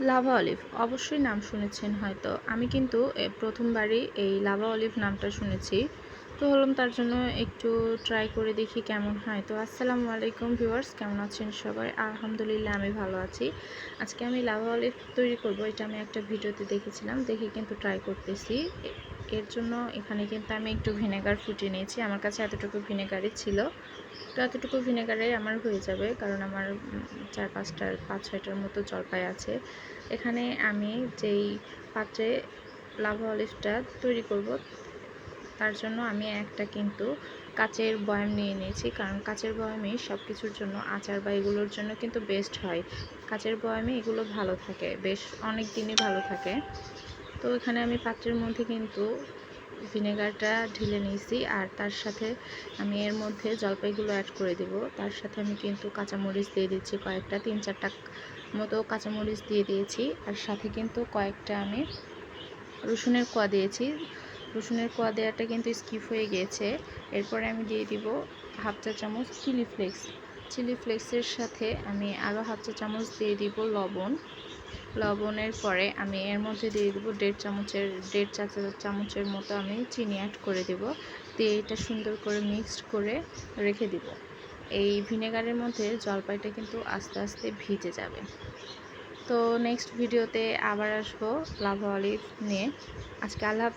Lava olive. অবশ্যই নাম শুনেছেন হয়তো। আমি কিন্তু প্রথমবারই এই লাভা অলিভ নামটা শুনেছি। তো হলাম তার জন্য একটু ট্রাই করে দেখি কেমন হয়। তো আসসালামু আলাইকুম ভিউয়ার্স কেমন আছেন সবাই? আলহামদুলিল্লাহ, আমি ভালো আছি। আজকে আমি লাভা অলিভ তৈরি করব। এটা আমি একটা ভিডিওতে দেখেছিলাম, দেখে কিন্তু ট্রাই করতেছি। এর জন্য এখানে কিন্তু আমি একটু ভিনেগার ফুটিয়ে নিয়েছি। আমার কাছে এতটুকু ভিনেগারই ছিল। তো এতটুকু ভিনেগারে আমার হয়ে যাবে, কারণ আমার চার পাঁচটার পাঁচ ছয়টার মতো জলপাই আছে। এখানে আমি যেই পাত্রে লাভা অলিভটা তৈরি করব, তার জন্য আমি একটা কিন্তু কাচের বয়াম নিয়ে নিয়েছি, কারণ কাচের বয়ামে সব কিছুর জন্য আচার বা এগুলোর জন্য কিন্তু বেস্ট হয়। কাচের বয়ামে এগুলো ভালো থাকে, বেশ অনেক দিনই ভালো থাকে। তো এখানে আমি পাত্রের মধ্যে কিন্তু ভিনেগারটা ঢেলে নিয়েছি আর তার সাথে আমি এর মধ্যে জলপাইগুলো অ্যাড করে দেব। তার সাথে আমি কিন্তু কাঁচামরিচ দিয়ে দিচ্ছি কয়েকটা, তিন চারটা মতো কাঁচামরিচ দিয়ে দিয়েছি। আর সাথে কিন্তু কয়েকটা আমি রসুনের কোয়া দিয়েছি। রসুনের কোয়া দেওয়াটা কিন্তু স্কিপ হয়ে গিয়েছে এরপরে আমি দিয়ে দিব হাফ চা চামচ চিলি ফ্লেক্স চিলি ফ্লেক্সের সাথে আমি আরও হাফ চা চামচ দিয়ে দিব লবণ। লবণের পরে আমি এর মধ্যে দিয়ে দেবো দেড় চামচের, দেড় চা চামচের মতো আমি চিনি অ্যাড করে দেব। দিয়ে এটা সুন্দর করে মিক্সড করে রেখে দিব। এই ভিনেগারের মধ্যে জলপাইটা কিন্তু আস্তে আস্তে ভিজে যাবে। তো নেক্সট ভিডিওতে আবার আসব লাভা অলিভ নিয়ে। আজকে আল্লাহ